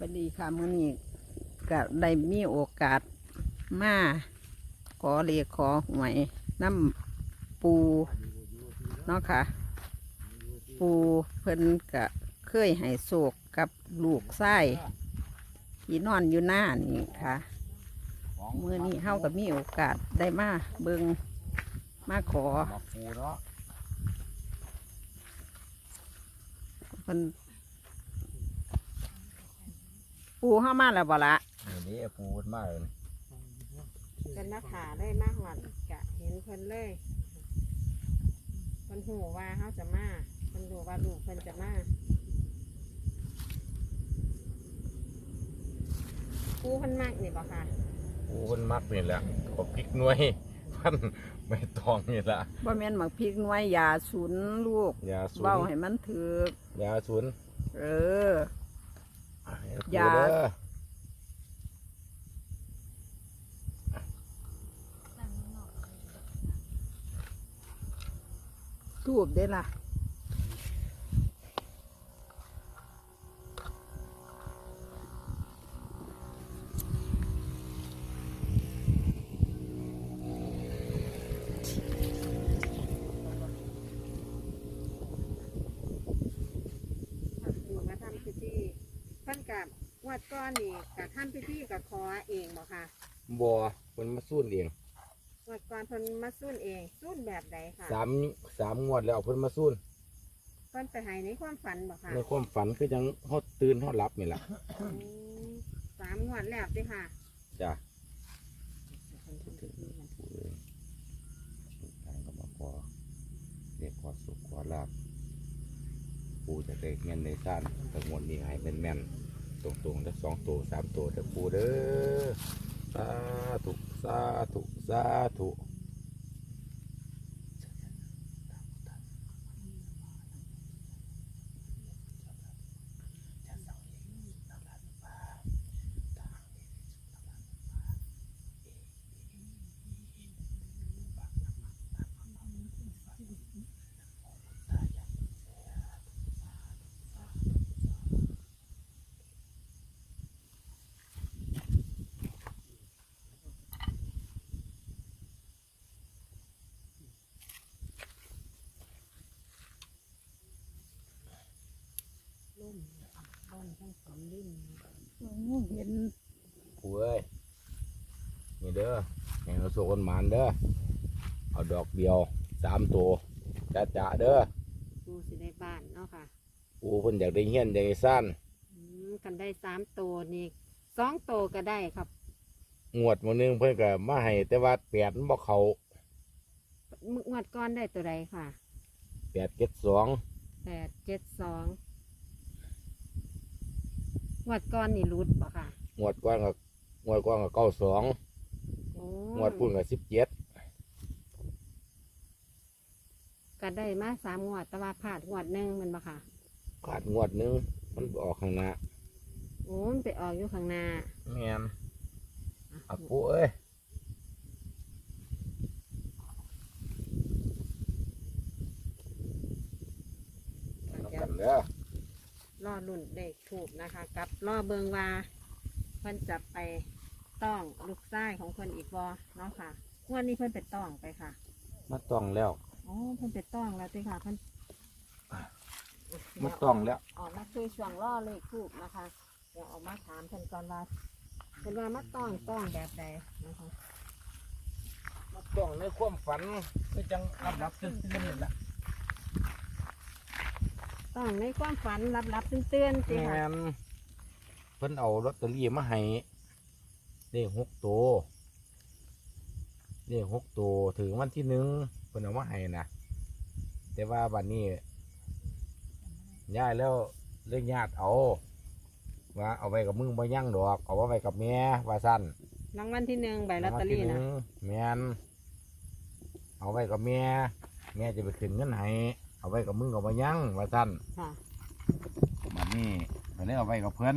วัสดีค่ะมื้อนี้ก็ได้มีโอกาสมาขอเรียกขอหวยน้ำปูเนาะค่ะ ปูเพิ่นก็เคยให้โศกกับลูกไส้ที่นอนอยู่หน้านี่ค่ะเมื้อนี้เฮาก็มีโอกาสได้มาเบิงมาขอเพิ่น ปูเข้ามาแล้วบ่ละนี่นี่ปูมันมากเลยเป็นนักขาได้มากหวัดกะเห็นเพิ่นเลยเพิ่นหูว่าเขาจะมาเพิ่นหูว่าลูกเพิ่นจะมาปูเพิ่นมากนี่บ่ค่ะปูมันมักนี่แหละขอพริกหน่วยพันไม่ตองนี่ละบ่แม่นหมักพริกหน้อยยาสูนลูกยาสูนเบ้าให้มันถือกยาสูนเออ ให้ปูยาเด้อทูบได้ล่ะ ปูมาทำพิธีเพิ่นกับงว ดก้อนนี่กับทำพิธีกับคอเองบ่ค่ะบัวมันมาสูนเองงวดก้อนเพิ่นมาสู้นเองสู้นแบบใดค่ะสามสามงวดแล้วเพิ่นมาสูนเพิ่นไปใหายในความฝันบ่ค่ะในความฝันคือยังฮอดตื่นฮอดหลับนี่แหละอืมสามงวดแล้วติค่ะจ้ะปูเลยทางก็มาขอเรียกขอสุขขอลาบปูจะได้เงินในซ่านทั้งหมดนี้ให้แม่นๆ ตรงๆทั้งสองตัวสามตัวแต่ปูเด้อสาธุสาธุสาธุ ล่ม ล่มทั้งสองลิ้นเห็นปูเอ้ยนี่เด้อให้เราสุกคนหมานเด้อเอาดอกเดียวสามตัวจ้าจ้าเด้อปูสิได้บ้านเนาะค่ะปูเพิ่นอยากได้เฮียนอยากได้ซ่านอืมกันได้สามตัวนี่สองตัวก็ได้ครับงวดมื้อนึงเพิ่นก็มาให้แต่ว่าแปดมันบ่เข้ามึงวดก้อนได้ตัวใดค่ะแปดเจ็ดสองแปดเจ็ดสอง งวดก้อนนี่รุดบ่ค่ะงวดก่อนก็งวดก่อนก็เก้าสองโอ้งวดพุ่นก็สิบเจ็ดก็ได้มาสามงวดแต่ว่าพลาดงวดหนึ่งแมันบ่ค่ะขาดงวดหนึงมันออกข้างหน้าโอ้มันไปออกอยู่ข้างหน้าแม่นอะเอาปูเอ้ยเอากันเด้อ ล่อลุ่นเด็กถูกนะคะ กับล่อเบิงว่าเพิ่นจะไปต้องลูกไส้ของเพิ่นอีกบ่เนาะค่ะงวดนี้เพิ่นไปต้องไปค่ะมาต้องแล้วอ๋อเพิ่นไปต้องแล้วติค่ะเพิ่นมาต้องแล้วออกมาคุยช่วงล่อเลขถูกนะคะเดี๋ยวออกมาถามเพิ่นก่อนว่าเพิ่นว่ามาต้องต้องแบบใดนะคะมาต้องในความฝันก็จังรับรับตื่นตื่นนี่แหละ ต้องในความฝันรับรับๆเตือนๆสิแมค่ะนเพิ่นเอาลอตเตอรี่มาให้เลขหกตัวเลขหกตัวถึงวันที่หนึ่งเพิ่นเอามาให้นะแต่ว่าบัดนี้ย่ายแล้วเรื่องญาติเอา ว่าเอาไว้กับมึงบ่ยั่งดอก เอาไว้กับแม่ว่าสั้น รางวัลที่หนึ่งใบลอตเตอรี่นะแมนเอาไว้กับแม่ แม่จะไปขึ้นเงินให้ เอาไว้กับมึงกับบ่ยั่งว่าสั้นค่ะบัดนี้ก็เลยเอาไว้กับเพิ่น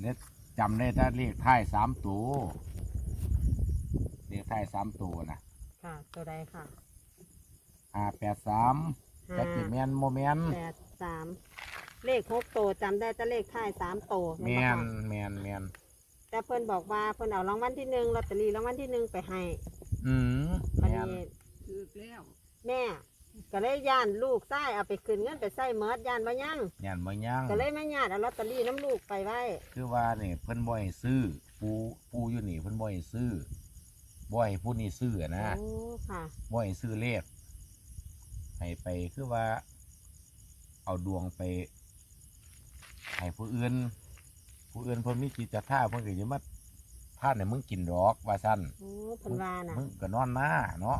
เนี่ยจำได้แต่เลขท้ายสามตัวเลขท้ายสามตัวนะค่ะ ตัวใดค่ะห้าแปดสามจักจิแมนโมแมนแปดสามเลขหกโตวจำได้แต่เลขท้ายสามโตวแมบ่นค่ะแมนแมนแต่เพิ่นบอกว่าเพิ่นเอารางวัลที่หนึ่งลอตเตอรี่รางวัลที่หนึ่งไปให้อืมแมวันนนี้ถือแล้วแม่ ก็เลยย่านลูกไส้เอาไปคืนเงินไปใส่เมิดย่านบ่ยังยันบ่ย่างก็เลยมาญาติเอาลอตเตอรี่น้ำลูกไปไว้คือว่าเนี่ยเพิ่นบ่ให้ซื้อ ปูปูอยู่นี่เพิ่นบ่ให้ซื้อบ่ให้ผู้นี้ซื้ออะนะโอ้ค่ะบ่ให้ซื้อเลขให้ไปคือว่า เอาดวงไปให้ผู้อื่นผู้อื่นเพิ่นมีจิตศรัทธาเพิ่นก็จะมาพาให้มึงกินดอกว่าซั่นโอ้เพิ่นว่าน่ะมึงก็นอนหน้าเนาะ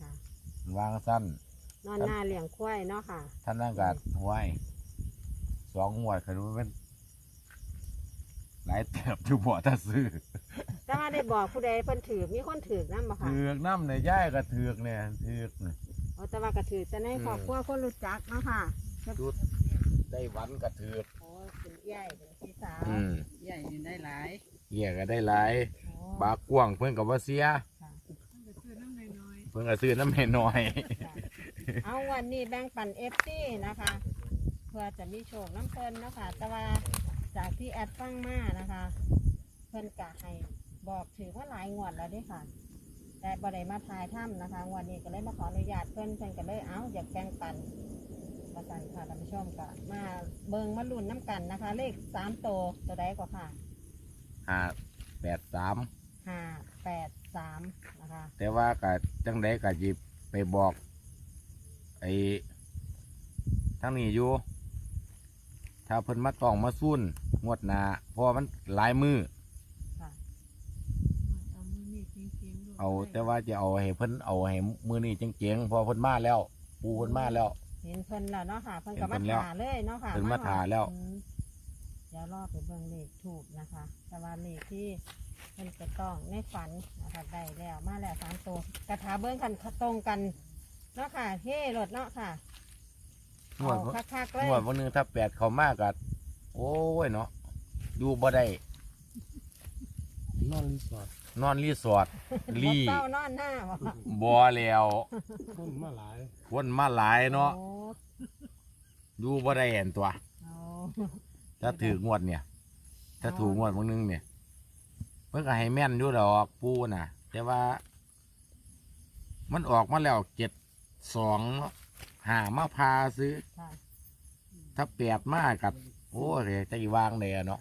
ค่ะเพิ่นวางซั่น นอนหน้าเลี้ยงควายเนาะค่ะ ท่านนั่งกัดห้วยสองงวดคือมันเป็นหลายเติบอยู่บ่ถ้าซื้อแต่ว่าได้บอกผู้ใดเพิ่นถือมีคนถือนั่นบ่ค่ะถือกน้ำในย่ายก็ถือกเนี่ยถือกนี่โอ้แต่ว่าก็ถือแต่ในครอบครัวคนรู้จักเนาะค่ะจุดได้หวันก็ถือกโอ้เป็นใหญ่เป็นพี่สาวอืมใหญ่นี่ได้หลายเหี้ยก็ได้หลาย โอ้บากกว้างเพิ่นก็บ่เสียค่ะซื้อน้ำน้อยเพิ่นก็ซื้อน้ำให้น้อยค่ะ เอาวันนี้แบ่งปันเอฟซีนะคะ เพื่อจะมีโชคน้ำเพิ่นเนาะคะแต่ว่าจากที่แอดฟังมานะคะ เพิ่นกะให้บอกถือว่าหลายงวดแล้วเด้ค่ะ แต่บ่ได้มาทายถ้ำนะคะงวันนี้ก็เลยมาขออนุญาตเพิ่นเพิ่นก็เลยเอ้าอยากแบ่งปันประสันค่ะท่านผู้ชมก็มาเบิ่งมาลุ้นน้ำกันนะคะ เลขสามโตวตัวใดก็ค่ะห้าแปดสามห้าแปดสามนะคะ แต่ว่าก็จังไดก็หยิบไปบอก ไอ้ทั้งนี้อยู่ ถ้าเพิ่นมาต้องมาซุ่นงวดหน้าเพราะว่ามันหลายมือค่ะเอามือนี่จริงๆเอาแต่ว่าจะเอาให้เพิ่นเอาให้มือนี่เจ๋งๆเพอเพิ่นมาแล้ว ปูเพิ่นมาแล้ว เห็นเพิ่นแล้วเนาะค่ะ เพิ่นก็เห็มานเพิ่นแล้วถาเลยเนาะค่ะเพิ่นมาถ่าแล้ว อืมเดี๋ยวรอไปเบิ่งเลขถูกนะคะ แต่ว่าเลขที่เพิ่นจะต้องในฝันนะคะได้แล้วมาแล้วสามตัวกระถาเบิ่งกันตรงกัน เนาะค่ะเฮ้รถเนาะค่ะงวดเอาคักๆเลยงวดวันนึงถ้าแปดเขามากกัโอ้ยเนาะอยู่บ่ได้นอนรีสอร์ทนอนรีสอร์ทบ่ลี่เศร้านอนหน้าบ่บ่แล้วคนมาหลายคนมาหลายเนาะโอ้อยู่บ่ได้เห็นตัวเอาถ้าถืองวดเนี่ย ถ้าถูกงวดวันนึงเนี่ยเพิ่นก็ให้แม่นอยู่ดอกปูน่ะ แต่ว่า มันออกมาแล้วเจ็ด สองหามาพาซื้อ ค่ะถ้าแปดมากกับโอ้ยจะอีวางเลยอะเนาะ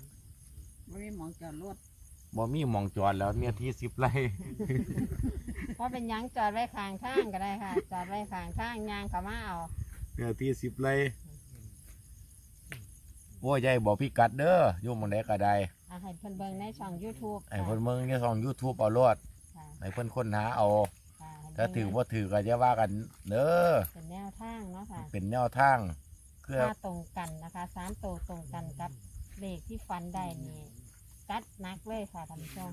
ไม่มีหมองจอดรถบ่มีหมองจอดแล้วเนี่ยที่สิบไร่เพราะเป็นหยังจอดไว้ข้างทางก็ได้ค่ะ จอดไว้ข้างทางยางเขามาเอาเนี่ยที่สิบไร่โอ้ยยายบอกพี่กัดเด้ออยู่หมองใดก็ได้อะให้เพิ่นเบิ่งในช่อง YouTube ไอ้เพิ่นเมืองในช่อง YouTube เอารอดค่ะไอ้เพิ่นค้นหาเอาค่ะให้ ถ้าเบิ่งถือว่าถือก็จะว่ากันเด้อเป็นแนวทางเนาะค่ะเป็นแนวทางคือถ้าตรงกันนะคะสามตัวตรงกันกับเลขที่ฟันได้นี่กัดหนักเลยค่ะท่านผู้ชม